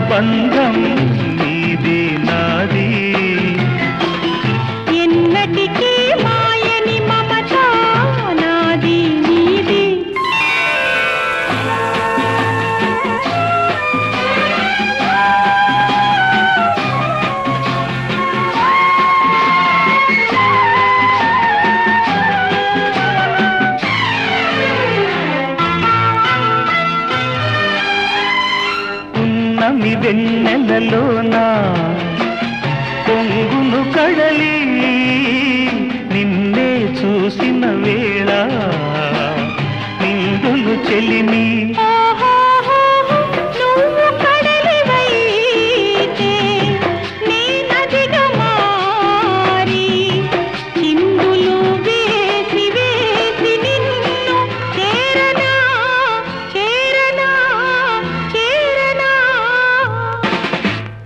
బంధం నమి వెన్నెలలోన పొంగును కడలి నిన్నే చూసిన వేళ నిందులు చెలిమి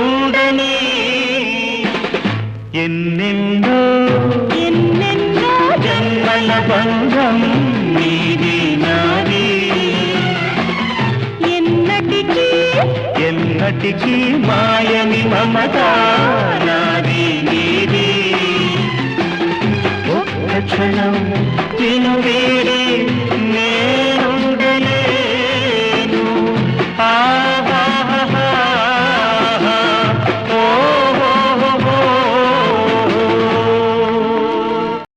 ఉండని ఎన్నెన్నో ఎన్నెన్నో జన్మల బంధం ఎన్నటికీ మాయని మమత నాది నీది. ఒక్క క్షణం